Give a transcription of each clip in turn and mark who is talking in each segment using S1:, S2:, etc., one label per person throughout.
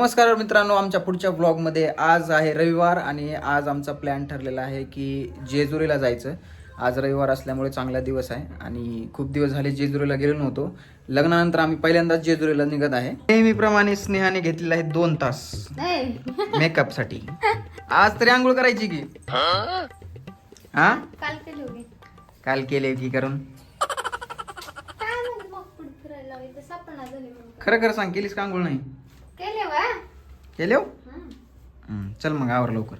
S1: नमस्कार मित्रांनो आमच्या पुढच्या ब्लॉगमध्ये आज आहे रविवार आणि आज आमचा प्लॅन ठरलेला आहे की जेजुरीला जायचं. आज रविवार असल्यामुळे चांगला दिवस आहे आणि खूप दिवस झाले जेजुरीला गेलो नव्हतो. लग्नानंतर आम्ही पहिल्यांदाच जेजुरीला निघत आहे. नेहमीप्रमाणे स्नेहाने घेतलेला आहे दोन तास. मेकअपसाठी. आज तरी आंघोळ करायची की? हा?
S2: काल केली
S1: की करून? खरं खरं सांग केलीस का आंघोळ नाही?
S2: केले
S1: हो चल मग आवर लवकर.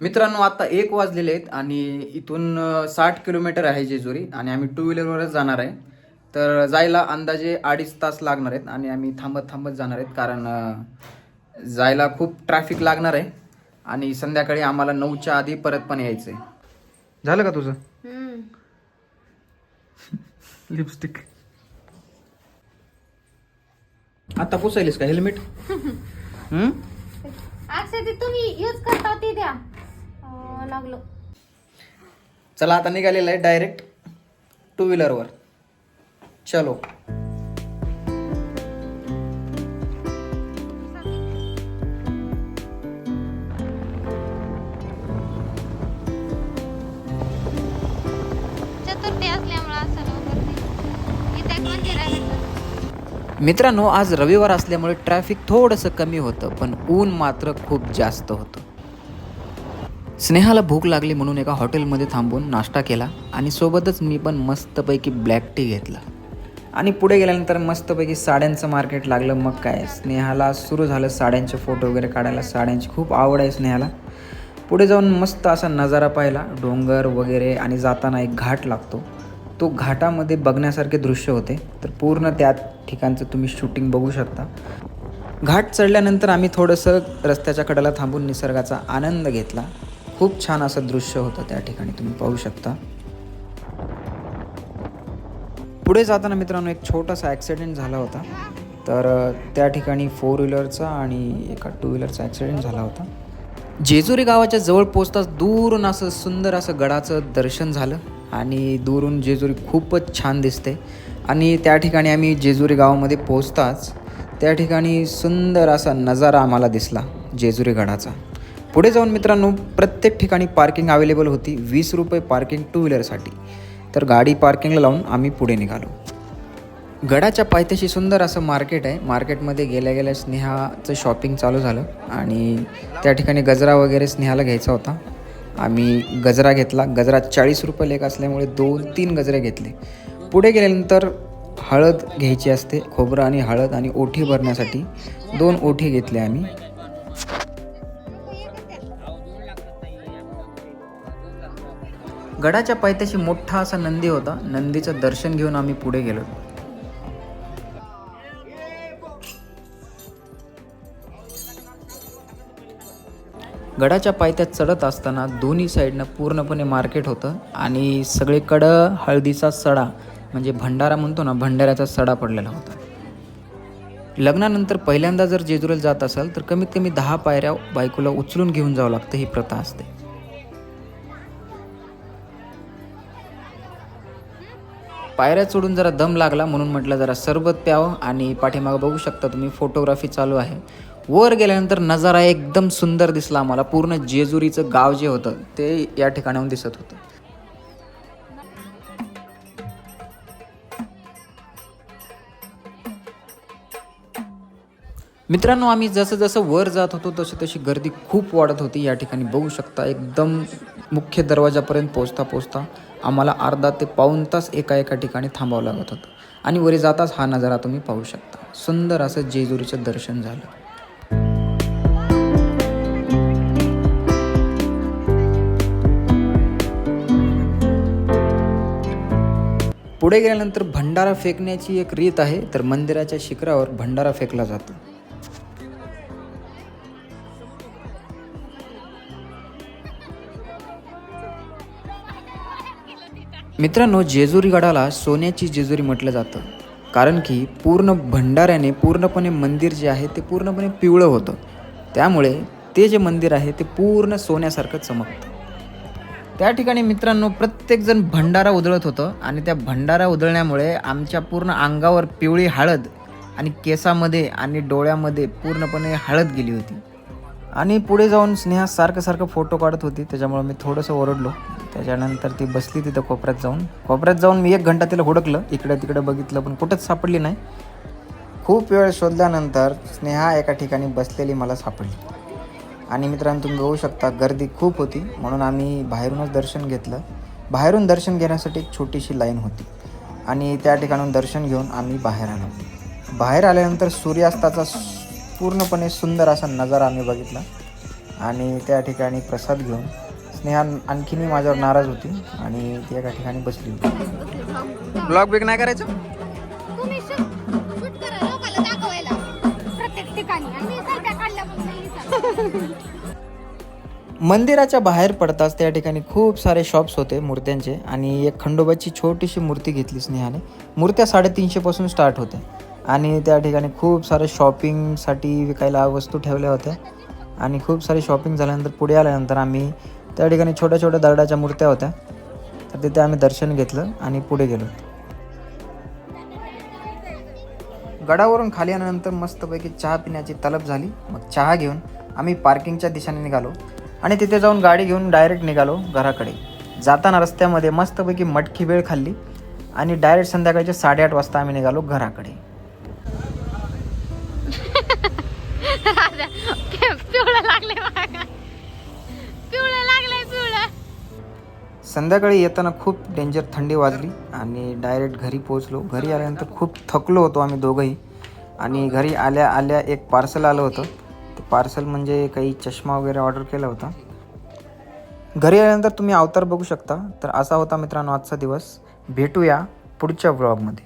S1: मित्रांनो आता एक वाजलेले आहेत आणि इथून साठ किलोमीटर आहे जेजुरी आणि आम्ही टू व्हीलरवरच जाणार आहे. तर जायला अंदाजे अडीच तास लागणार आहेत आणि आम्ही थांबत थांबत जाणार आहेत कारण जायला खूप ट्रॅफिक लागणार आहे आणि संध्याकाळी आम्हाला नऊच्या आधी परत पण यायचं आहे झालं का तुझं? लिपस्टिक आता पुसायलीस का हेल्मेट? हम्म
S2: अक्षय ते तुम्ही यूज करता ते द्या. अं, लागलो.
S1: चला आता निघालेलं आहे डायरेक्ट टू व्हीलरवर चलो. मित्रांनो आज रविवार असल्यामुळे ट्रॅफिक थोडंसं कमी होतं पण ऊन मात्र खूप जास्त होतं. स्नेहाला भूक लागली म्हणून एका हॉटेलमध्ये थांबून नाश्ता केला आणि सोबतच मी पण मस्तपैकी ब्लॅक टी घेतला. आणि पुढे गेल्यानंतर मस्तपैकी साड्यांचं मार्केट लागलं. मग काय स्नेहाला सुरू झालं साड्यांचे फोटो वगैरे काढायला. साड्यांची खूप आवड आहे स्नेहाला. पुढे जाऊन मस्त असा नजारा पाहिला. डोंगर वगैरे आणि जाताना एक घाट लागतो. तो घाटामध्ये बघण्यासारखे दृश्य होते. तर पूर्ण त्या ठिकाणचं तुम्ही शूटिंग बघू शकता. घाट चढल्यानंतर आम्ही थोडंसं रस्त्याच्या कडेला थांबून निसर्गाचा आनंद घेतला. खूप छान असं दृश्य होतं त्या ठिकाणी तुम्ही पाहू शकता. पुढे जाताना मित्रांनो एक छोटासा ॲक्सिडेंट झाला होता. तर त्या ठिकाणी फोर व्हीलरचा आणि एका टू व्हीलरचा ॲक्सिडेंट झाला होता. जेजुरी गावाच्या जवळ पोचताच दूरून असं सुंदर असं गडाचं दर्शन झालं. आणि दुरून जेजुरी खूपच छान दिसते. आणि त्या ठिकाणी आम्ही जेजुरी गावामध्ये पोहोचताच त्या ठिकाणी सुंदर असा नजारा आम्हाला दिसला जेजुरी गडाचा. पुढे जाऊन मित्रांनो प्रत्येक ठिकाणी पार्किंग अवेलेबल होती वीस रुपये पार्किंग टू व्हीलरसाठी. तर गाडी पार्किंगला लावून आम्ही पुढे निघालो. गडाच्या पायथ्याशी सुंदर असं मार्केट आहे. मार्केटमध्ये गेल्या गेल्या स्नेहाचं शॉपिंग चालू झालं आणि त्या ठिकाणी गजरा वगैरे स्नेहाला घ्यायचा होता. आम्ही गजरा घेतला. गजरा चाळीस रुपये लेख असल्यामुळे दोन तीन गजरे घेतले. पुढे गेल्यानंतर हळद घ्यायची असते खोबरं आणि हळद आणि ओठी भरण्यासाठी दोन ओठी घेतल्या आम्ही. गडाच्या पायथ्याशी मोठा असा नंदी होता. नंदीचं दर्शन घेऊन आम्ही पुढे गेलो. गडाच्या पायथ्यात चढत असताना दोन्ही साईडनं पूर्णपणे मार्केट होतं आणि सगळीकडं हळदीचा सडा म्हणजे भंडारा म्हणतो ना भंडाऱ्याचा सडा पडलेला होता. लग्नानंतर पहिल्यांदा जर जेजुरीला जात असाल तर कमीत कमी दहा पायऱ्या बायकोला उचलून घेऊन जावं लागतं ही प्रथा असते. पायऱ्या चढून जरा दम लागला म्हणून म्हटलं जरा सरबत प्यावं आणि पाठीमागं बघू शकता तुम्ही फोटोग्राफी चालू आहे. वर गेल्यानंतर नजारा एकदम सुंदर दिसला आम्हाला. पूर्ण जेजुरीचं गाव जे होतं ते या ठिकाणाहून दिसत होतं. मित्रांनो आम्ही जसं जसं वर जात होतो तशी तशी गर्दी खूप वाढत होती. या ठिकाणी बघू शकता एकदम मुख्य दरवाजापर्यंत पोचता पोचता आम्हाला अर्धा ते पाऊण तास एका एका ठिकाणी थांबावं लागत होतं. आणि वरी जाताच हा नजारा तुम्ही पाहू शकता. सुंदर असं जेजुरीचं दर्शन झालं. पुढे गेल्यानंतर भंडारा फेकण्याची एक रीत आहे तर मंदिराच्या शिखरावर भंडारा फेकला जातो. मित्रांनो जेजुरी गडाला सोन्याची जेजुरी म्हटलं जातं. कारण की पूर्ण भंडाऱ्याने पूर्णपणे मंदिर जे आहे ते पूर्णपणे पिवळं होतं. त्यामुळे ते जे मंदिर आहे ते पूर्ण सोन्यासारखं चमकतं. त्या ठिकाणी मित्रांनो प्रत्येकजण भंडारा उधळत होतं आणि त्या भंडारा उधळण्यामुळे आमच्या पूर्ण अंगावर पिवळी हळद आणि केसामध्ये आणि डोळ्यामध्ये पूर्णपणे हळद गेली होती. आणि पुढे जाऊन स्नेहा सारखं सारखं फोटो काढत होती. त्याच्यामुळे मी थोडंसं ओरडलो. त्याच्यानंतर ती बसली तिथं कोपऱ्यात जाऊन. कोपऱ्यात जाऊन मी एक घंटा तिला हुडकलं. इकडं तिकडं बघितलं पण कुठंच सापडली नाही. खूप वेळ शोधल्यानंतर स्नेहा एका ठिकाणी बसलेली मला सापडली. आणि मित्रांनो तुम्ही बघू शकता गर्दी खूप होती. म्हणून आम्ही बाहेरूनच दर्शन घेतलं. बाहेरून दर्शन घेण्यासाठी एक छोटीशी लाईन होती. आणि त्या ठिकाणून दर्शन घेऊन आम्ही बाहेर आलो. बाहेर आल्यानंतर सूर्यास्ताचा पूर्णपणे सुंदर असा नजारा आम्ही बघितला. आणि त्या ठिकाणी प्रसाद घेऊन स्नेहा आणखीनही माझ्यावर नाराज होती. आणि ती एका ठिकाणी बसली होती. ब्लॉग बिग नाही करायचं? मंदिराच्या बाहेर पडताच त्या ठिकाणी खूप सारे शॉप्स होते मूर्त्यांचे आणि एक खंडोबाची छोटीशी मूर्ती घेतली स्नेहाने. मूर्त्या साडेतीनशेपासून स्टार्ट होत्या आणि त्या ठिकाणी खूप सारे शॉपिंगसाठी विकायला वस्तू ठेवल्या होत्या आणि खूप सारी शॉपिंग झाल्यानंतर पुढे आल्यानंतर आम्ही त्या ठिकाणी छोट्या छोट्या दगडाच्या मूर्त्या होत्या. तर तिथे आम्ही दर्शन घेतलं आणि पुढे गेलो. गडावरून खाली आल्यानंतर मस्तपैकी चहा पिण्याची तलब झाली. मग चहा घेऊन आम्ही पार्किंगच्या दिशेने निघालो आणि तिथे जाऊन गाडी घेऊन डायरेक्ट निघालो घराकडे. जाताना रस्त्यामध्ये मस्तपैकी मटकी वेळ खाल्ली आणि डायरेक्ट संध्याकाळचे साडेआठ वाजता आम्ही निघालो घराकडे. संध्याकाळी येताना खूप डेंजर थंडी वाजली आणि डायरेक्ट घरी पोहोचलो. घरी आल्यानंतर खूप थकलो होतो आम्ही दोघंही आणि घरी आल्या आल्या एक पार्सल आलं होतं. पार्सल म्हणजे काही चष्मा वगैरे ऑर्डर केला होता. घरी आल्यानंतर तुम्ही अवतार बघू शकता. तर असा होता मित्रांनो आजचा दिवस. भेटूया पुढच्या ब्लॉगमध्ये